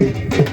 ਹੁਣ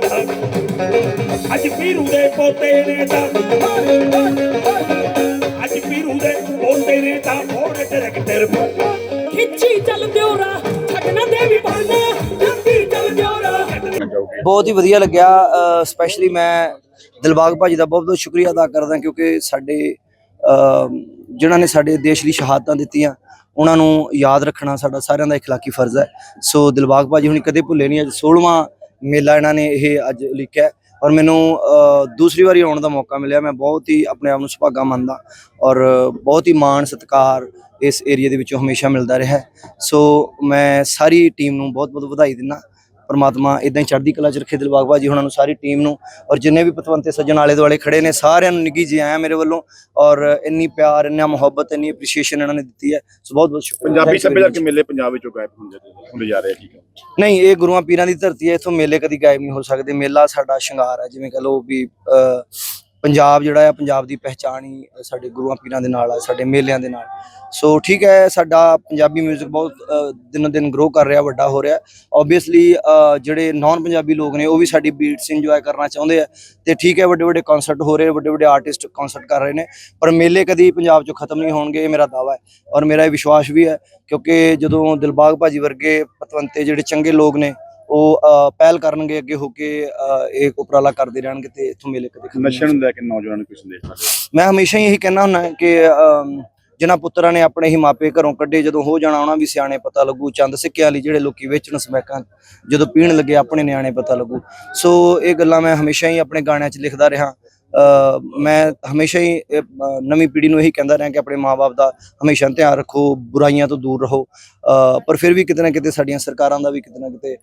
ਨਾ ਬੋਲਦਾ ਅੱਜ ਪੀਰੂ ਦੇ ਪੋਤੇ ਨੇ ਤਾਂ ਅੱਜ ਪੀਰੂ ਦੇ ਪੋਤੇ ਨੇ ਤਾਂ ਮੋੜੇ ਟਰੈਕਟਰ ਖਿੱਚੀ ਚੱਲ ਦਿਓਰਾ ਛੱਡਣਾ ਦੇ ਵੀ ਬਣਨਾ ਖਿੱਚੀ ਚੱਲ ਦਿਓਰਾ। ਬਹੁਤ ਹੀ ਵਧੀਆ ਲੱਗਿਆ ਸਪੈਸ਼ਲੀ ਮੈਂ ਦਿਲਬਾਗ ਭਾਜੀ ਦਾ ਬਹੁਤ ਬਹੁਤ ਸ਼ੁਕਰੀਆ ਅਦਾ ਕਰਦਾ ਕਿਉਂਕਿ ਸਾਡੇ ਜਿਨ੍ਹਾਂ ਨੇ ਸਾਡੇ ਦੇਸ਼ ਲਈ ਸ਼ਹਾਦਤਾਂ ਦਿੱਤੀਆਂ ਉਹਨਾਂ ਨੂੰ ਯਾਦ ਰੱਖਣਾ ਸਾਡਾ ਸਾਰਿਆਂ ਦਾ ਇਖਲਾਕੀ ਫਰਜ਼ ਹੈ। ਸੋ ਦਿਲਬਾਗ ਭਾਜੀ ਹੁਣੀ ਕਦੇ ਭੁੱਲੇ ਨਹੀਂ ਅੱਜ 16ਵਾਂ ਮੇਲਾ ਇਹਨਾਂ ਨੇ ਇਹ ਅੱਜ ਉਲੀਕਿਆ ਔਰ ਮੈਨੂੰ ਦੂਸਰੀ ਵਾਰੀ ਆਉਣ ਦਾ ਮੌਕਾ ਮਿਲਿਆ। ਮੈਂ ਬਹੁਤ ਹੀ ਆਪਣੇ ਆਪ ਨੂੰ ਸੁਭਾਗਾ ਮੰਨਦਾ ਔਰ ਬਹੁਤ ਹੀ ਮਾਣ ਸਤਿਕਾਰ ਇਸ ਏਰੀਆ ਦੇ ਵਿੱਚੋਂ ਹਮੇਸ਼ਾ ਮਿਲਦਾ ਰਿਹਾ ਸੋ ਮੈਂ ਸਾਰੀ ਟੀਮ ਨੂੰ ਬਹੁਤ ਬਹੁਤ ਵਧਾਈ ਦਿੰਦਾ ਪਰਮਾਤਮਾ ਇਦਾਂ ਹੀ ਚੜ੍ਹਦੀ ਕਲਾ ਚ ਰੱਖੇ ਦਿਲਬਾਗ ਭਾਜੀ ਉਹਨਾਂ ਨੂੰ ਸਾਰੀ ਟੀਮ ਨੂੰ ਔਰ ਜਿੰਨੇ ਵੀ ਪਤਵੰਤੇ ਸੱਜਣ ਆਲੇ ਦੁਆਲੇ ਖੜੇ ਨੇ ਸਾਰਿਆਂ ਨੂੰ ਨਿੱਘੀ ਜੀ ਆਇਆ ਮੇਰੇ ਵੱਲੋਂ ਔਰ ਇੰਨੀ ਪਿਆਰ ਇੰਨਾ ਮੁਹੱਬਤ ਇੰਨੀ ਅਪਰੀਸ਼ੀਏਸ਼ਨ ਇਹਨਾਂ ਨੇ ਦਿੱਤੀ ਹੈ। ਸੋ ਬਹੁਤ ਬਹੁਤ ਸ਼ੁਕਰੀਆ। ਪੰਜਾਬੀ ਸੱਭਿਆਚਾਰ. ਕੇ ਮੇਲੇ ਪੰਜਾਬ ਵਿੱਚੋਂ ਗਾਇਬ ਹੁੰਦੇ ਹੁੰਦੇ ਜਾ ਰਹੇ ਠੀਕ ਹੈ। ਨਹੀਂ ਇਹ ਗੁਰੂਆਂ ਪੀਰਾਂ ਦੀ ਧਰਤੀ ਹੈ ਇਥੋਂ ਮੇਲੇ ਕਦੀ ਗਾਇਬ ਨਹੀਂ ਹੋ ਸਕਦੇ। ਮੇਲਾ ਸਾਡਾ ਸ਼ਿੰਗਾਰ ਹੈ ਜਿਵੇਂ ਕਹ ਲਓ ਵੀ ਪੰਜਾਬ ਜਿਹੜਾ ਆ, ਪੰਜਾਬ ਦੀ ਪਹਿਚਾਣ ਹੀ ਸਾਡੇ ਗੁਰੂਆਂ ਪੀਰਾਂ ਦੇ ਨਾਲ ਹੈ ਸਾਡੇ ਮੇਲਿਆਂ ਦੇ ਨਾਲ। ਸੋ ਠੀਕ ਹੈ, ਸਾਡਾ ਪੰਜਾਬੀ 뮤직 ਬਹੁਤ ਦਿਨੋ ਦਿਨ ਗਰੋ ਕਰ ਰਿਹਾ, ਵੱਡਾ ਹੋ ਰਿਹਾ। ਆਬਵੀਅਸਲੀ ਜਿਹੜੇ ਨਾਨ ਪੰਜਾਬੀ ਲੋਕ ਨੇ, ਉਹ ਵੀ ਸਾਡੀ ਬੀਟਸ ਇੰਜੋਏ ਕਰਨਾ ਚਾਹੁੰਦੇ ਆ। ਤੇ ਠੀਕ ਹੈ ਵੱਡੇ ਵੱਡੇ ਕਨਸਰਟ ਹੋ ਰਹੇ ਵੱਡੇ ਵੱਡੇ ਆਰਟਿਸਟ ਕਨਸਰਟ ਕਰ ਰਹੇ ਨੇ। ਪਰ ਮੇਲੇ ਕਦੀ ਪੰਜਾਬ ਚੋਂ ਖਤਮ ਨਹੀਂ ਹੋਣਗੇ, ਇਹ ਮੇਰਾ ਦਾਵਾ ਹੈ। ਔਰ ਮੇਰਾ ਇਹ ਵਿਸ਼ਵਾਸ ਵੀ ਹੈ, ਕਿਉਂਕਿ ਜਦੋਂ ਦਿਲਬਾਗ ਭਾਜੀ ਵਰਗੇ ਪਤਵੰਤੇ, ਜਿਹੜੇ ਚੰਗੇ ਲੋਕ ਨੇ ਉਹ ਪਹਿਲ ਕਰਨਗੇ ਅੱਗੇ ਹੋ ਕੇ ਇਹ ਉਪਰਾਲਾ ਕਰਦੇ ਰਹਿਣਗੇ ਤੇ ਇਥੋਂ ਮੇਲੇ ਕਦੇ ਨਸ਼ੇ ਨੂੰ ਲੈ ਕੇ ਨੌਜਵਾਨਾਂ ਨੂੰ ਕੋਈ ਸੰਦੇਸ਼ ਸਾਡੇ ਮੈਂ ਹਮੇਸ਼ਾ ਹੀ ਇਹੀ ਕਹਿਣਾ ਹੁੰਦਾ ਕਿ ਜਿਨ੍ਹਾਂ ਪੁੱਤਰਾਂ ਨੇ ਆਪਣੇ ਹੀ ਮਾਪੇ ਘਰੋਂ ਕੱਢੇ ਜਦੋਂ ਹੋ ਜਾਣਾ ਉਹਨਾਂ ਵੀ ਸਿਆਣੇ ਪਤਾ ਲੱਗੂ ਚੰਦ ਸਿੱਕਿਆਂ ਲਈ ਜਿਹੜੇ ਲੋਕੀ ਵੇਚਣ ਸਮੈਕਾਂ ਜਦੋਂ ਪੀਣ ਲੱਗੇ ਆਪਣੇ ਨਿਆਣੇ ਪਤਾ ਲੱਗੂ। ਸੋ ਇਹ ਗੱਲਾਂ ਮੈਂ ਹਮੇਸ਼ਾ ਹੀ ਆਪਣੇ ਗਾਣਿਆਂ 'ਚ ਲਿਖਦਾ ਰਿਹਾ। ਮੈਂ ਹਮੇਸ਼ਾ ਹੀ ਨਵੀਂ ਪੀੜ੍ਹੀ ਨੂੰ ਇਹੀ ਕਹਿੰਦਾ ਰਿਹਾ ਕਿ ਆਪਣੇ ਮਾਪੇ ਦਾ ਹਮੇਸ਼ਾ ਧਿਆਨ ਰੱਖੋ, ਬੁਰਾਈਆਂ ਤੋਂ ਦੂਰ ਰਹੋ। ਪਰ ਫਿਰ ਵੀ ਕਿਤੇ ਨਾ ਕਿਤੇ ਸਾਡੀਆਂ ਸਰਕਾਰਾਂ ਦਾ ਵੀ ਕਿਤੇ ਨਾ ਕਿਤੇ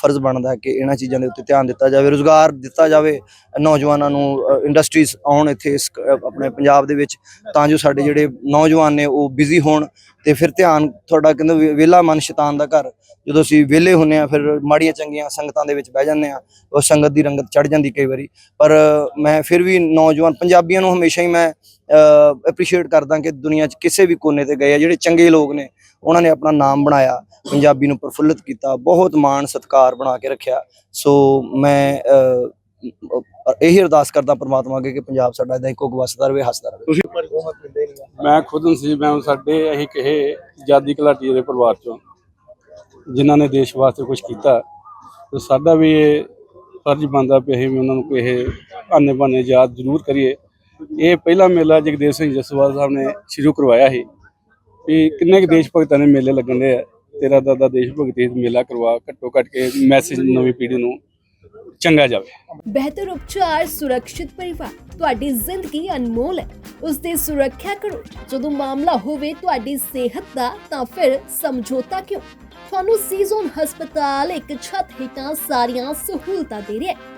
ਫਰਜ਼ ਬਣਦਾ ਕਿ ਇਹਨਾਂ ਚੀਜ਼ਾਂ ਦੇ ਉੱਤੇ ਧਿਆਨ ਦਿੱਤਾ ਜਾਵੇ, ਰੋਜ਼ਗਾਰ ਦਿੱਤਾ ਜਾਵੇ, ਨੌਜਵਾਨਾਂ ਨੂੰ ਇੰਡਸਟਰੀਜ਼ ਆਉਣ ਇੱਥੇ ਇਸ ਆਪਣੇ ਪੰਜਾਬ ਦੇ ਵਿੱਚ, ਤਾਂ ਜੋ ਸਾਡੇ ਜਿਹੜੇ ਨੌਜਵਾਨ ਨੇ ਉਹ ਬਿਜ਼ੀ ਹੋਣ ਤੇ ਫਿਰ ਧਿਆਨ ਤੁਹਾਡਾ ਕਹਿੰਦੇ ਵਿਹਲਾ ਮਨ ਸ਼ੈਤਾਨ ਦਾ ਘਰ। ਜਦੋਂ ਅਸੀਂ ਵਿਹਲੇ ਹੁੰਨੇ ਆ ਫਿਰ ਮਾੜੀਆਂ ਚੰਗੀਆਂ ਸੰਗਤਾਂ ਦੇ ਵਿੱਚ ਬਹਿ ਜਾਂਦੇ ਆ ਉਹ ਸੰਗਤ ਦੀ ਰੰਗਤ ਚੜ ਜਾਂਦੀ ਕਈ ਵਾਰੀ। ਪਰ ਮੈਂ ਫਿਰ ਵੀ ਨੌਜਵਾਨ ਪੰਜਾਬੀਆਂ ਨੂੰ ਹਮੇਸ਼ਾ ਹੀ ਮੈਂ ਅਪਰੀਸ਼ੀਏਟ ਕਰਦਾ ਕਿ ਦੁਨੀਆ 'ਚ ਕਿਸੇ ਵੀ ਕੋਨੇ ਤੇ ਗਏ ਆ, ਜਿਹੜੇ ਚੰਗੇ ਲੋਕ ਨੇ, ਉਹਨਾਂ ਨੇ ਆਪਣਾ ਨਾਮ ਬਣਾਇਆ, ਪੰਜਾਬੀ ਨੂੰ ਪ੍ਰਫੁੱਲਿਤ ਕੀਤਾ, ਬਹੁਤ ਮਾਣ ਸਤਿਕਾਰ ਬਣਾ ਕੇ ਰੱਖਿਆ। ਸੋ ਮੈਂ ਇਹੀ ਅਰਦਾਸ ਕਰਦਾ ਪਰਮਾਤਮਾ ਅੱਗੇ ਕਿ ਪੰਜਾਬ ਸਾਡਾ ਇਦਾਂ ਹੀ ਕੁੱਗ ਵਸਦਾ ਰਹੇ, ਹੱਸਦਾ ਰਹੇ। ਮੈਂ ਖੁਦ ਨਸੀਬ ਹਾਂ ਸਾਡੇ ਅਸੀਂ ਕਹੇ ਆਜ਼ਾਦੀ ਘਲਾਟੀ ਦੇ ਪਰਿਵਾਰ ਚੋਂ, ਜਿਨ੍ਹਾਂ ਨੇ ਦੇਸ਼ ਵਾਸਤੇ ਕੁਝ ਕੀਤਾ, ਤੇ ਸਾਡਾ ਵੀ ਇਹ ਫਰਜ਼ ਬਣਦਾ ਪਿਆ ਅਸੀਂ ਵੀ ਉਹਨਾਂ ਨੂੰ ਕਿਸੇ ਆਨੇ ਬਾਨੇ ਯਾਦ ਜ਼ਰੂਰ ਕਰੀਏ। ਇਹ ਪਹਿਲਾ ਮੇਲਾ ਜਗਦੇਵ ਸਿੰਘ ਜਸਵਾਲ ਸਾਹਿਬ ਨੇ ਸ਼ੁਰੂ ਕਰਵਾਇਆ ਸੀ ਵੀ ਕਿੰਨੇ ਕੁ ਦੇਸ਼ ਭਗਤਾਂ ਦੇ ਮੇਲੇ ਲੱਗਣ ਦੇ ਆ। ਤੇਰਾ ਦਾਦਾ ਦੇਸ਼ ਭਗਤੀ ਮੇਲਾ ਕਰਵਾ, ਘੱਟੋ ਘੱਟ ਕੇ ਮੈਸੇਜ ਨਵੀਂ ਪੀੜ੍ਹੀ ਨੂੰ ਚੰਗਾ ਜਾਵੇ। ਬਿਹਤਰ ਉਪਚਾਰ, ਸੁਰੱਖਿਅਤ ਪਰਿਵਾਰ, ਤੁਹਾਡੀ ਜ਼ਿੰਦਗੀ ਅਨਮੋਲ ਹੈ। ਉਸ ਦੀ ਸੁਰੱਖਿਆ ਕਰੋ। ਜਦੋਂ ਮਾਮਲਾ ਹੋਵੇ ਤੁਹਾਡੀ ਸਿਹਤ ਦਾ, ਤਾਂ ਫਿਰ ਸਮਝੌਤਾ ਕਿਉਂ? ਤੁਹਾਨੂੰ ਸੀਜ਼ਨ ਹਸਪਤਾਲ ਇੱਕ ਛੱਤ ਹੇਠਾਂ ਸਾਰੀਆਂ ਸਹੂਲਤਾਂ ਦੇ ਰਿਹਾ ਹੈ।